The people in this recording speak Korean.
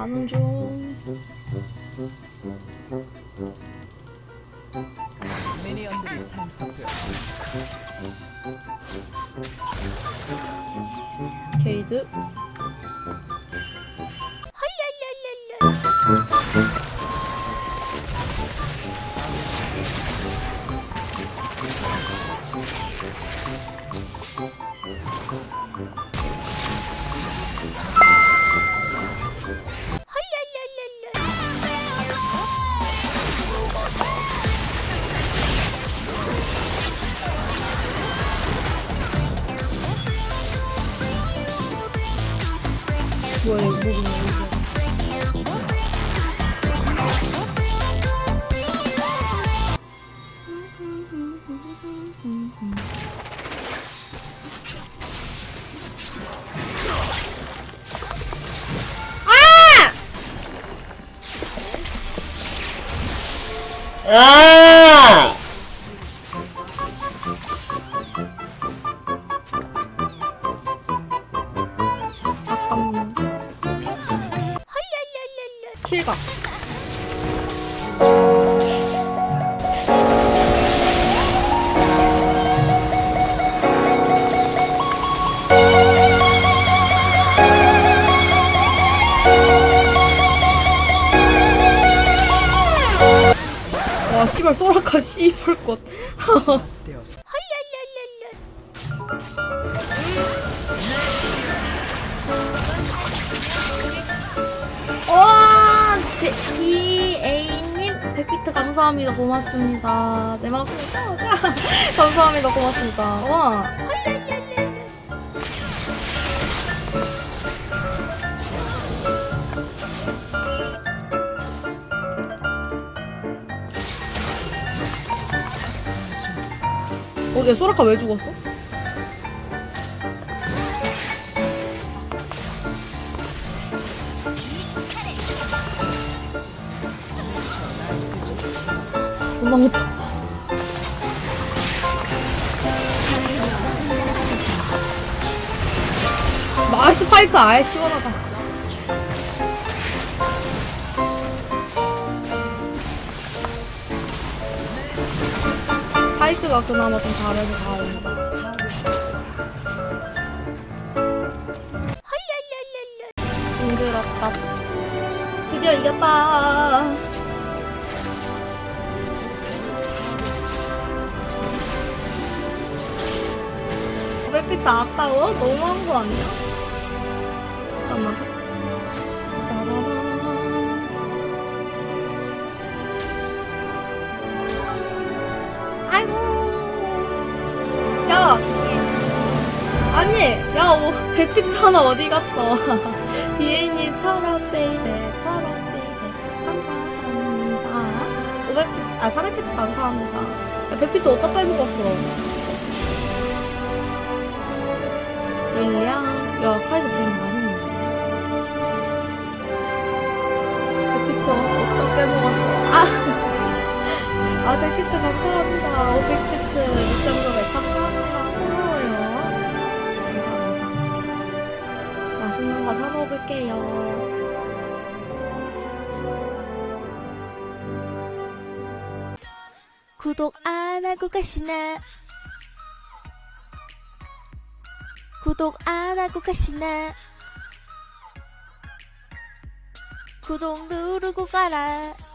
가는 중. 미니언들이 상성되었습니다. 게이드. 뭐야 이거 뭐 킬각. 와 씨발 소라카 씨발 것. 와, DA님 100비트 감사합니다. 고맙습니다. 네, 맞습니다. 감사합니다. 고맙습니다. 와. 어, 내 소라카 왜 죽었어? 못해. 나이스 파이크 아예 시원하다. 파이크가 그나마 좀 잘해서 다행이다. 힘들었다. 드디어 이겼다. 백피트 아까워? 너무한 거 아니야? 잠깐만. 따라란. 아이고. 야. 아니, 야, 뭐, 백피트 하나 어디 갔어? 디에이님 철업 베이베, 철업 베이베. 감사합니다. 500피트, 아, 400피트 감사합니다. 야, 백피트 어디다 빼먹었어? 딜량 야 카이사 딜량 많이 먹네 데피터 어디다 빼먹었어 아! 아 데피트 감사합니다 500피트 미션 맛있는 거 사 먹을게요 구독 안 하고 가시나? 구독 안 하고 가시나? 구독 누르고 가라.